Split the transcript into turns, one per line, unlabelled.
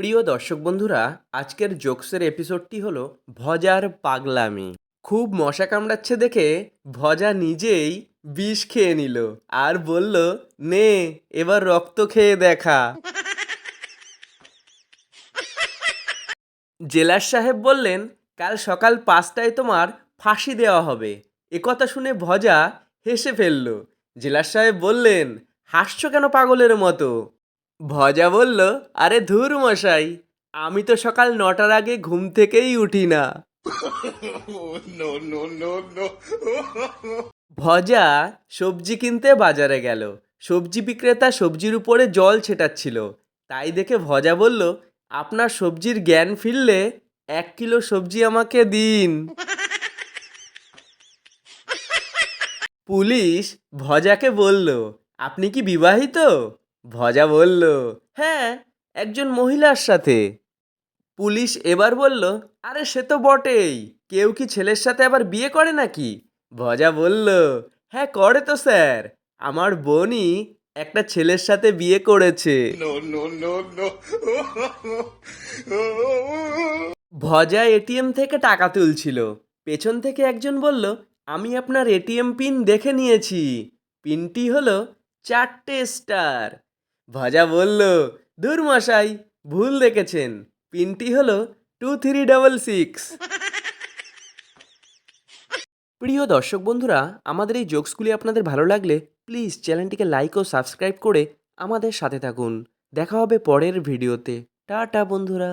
প্রিয় দর্শক বন্ধুরা, আজকের জোকসের এপিসোডটি হলো ভজার পাগলামি। খুব মশা কামড়াচ্ছে দেখে ভজা নিজেই বিষ খেয়ে নিল আর বলল, নে, এবার রক্ত খেয়ে দেখা। জেলার সাহেব বললেন, কাল সকাল পাঁচটায় তোমার ফাঁসি দেওয়া হবে। একথা শুনে ভজা হেসে ফেলল। জেলার সাহেব বললেন, হাসছো কেন পাগলের মতো? ভজা বলল, আরে ধুর মশাই, আমি তো সকাল নটার আগে ঘুম থেকেই উঠি না। ভজা সবজি কিনতে বাজারে গেল। সবজি বিক্রেতা সবজির উপরে জল ছেটাচ্ছিল। তাই দেখে ভজা বলল, আপনার সবজির জ্ঞান ফিরলে এক কিলো সবজি আমাকে দিন। পুলিশ ভজাকে বলল, আপনি কি বিবাহিত? ভজা বলল হ্যাঁ একজন মহিলার সাথে। পুলিশ এবার বলল আরে সে তো বটেই কেউ কি ছেলের সাথে আবার বিয়ে করে নাকি? ভজা বলল হ্যাঁ করে তো স্যার আমার বোনই একটা ছেলের সাথে বিয়ে করেছে। ভজা এটিএম থেকে টাকা তুলছিল। পেছন থেকে একজন বলল আমি আপনার এটিএম পিন দেখে নিয়েছি। পিনটি হলো চারটে স্টার। ভজা বলল, দূর মশাই, ভুল দেখেছেন। পিনটি হলো টু থ্রি ডাবল সিক্স প্রিয় দর্শক বন্ধুরা, আমাদের এই জোকসগুলি আপনাদের ভালো লাগলে প্লিজ চ্যানেলটিকে লাইক ও সাবস্ক্রাইব করে আমাদের সাথে থাকুন। দেখা হবে পরের ভিডিওতে। টাটা বন্ধুরা।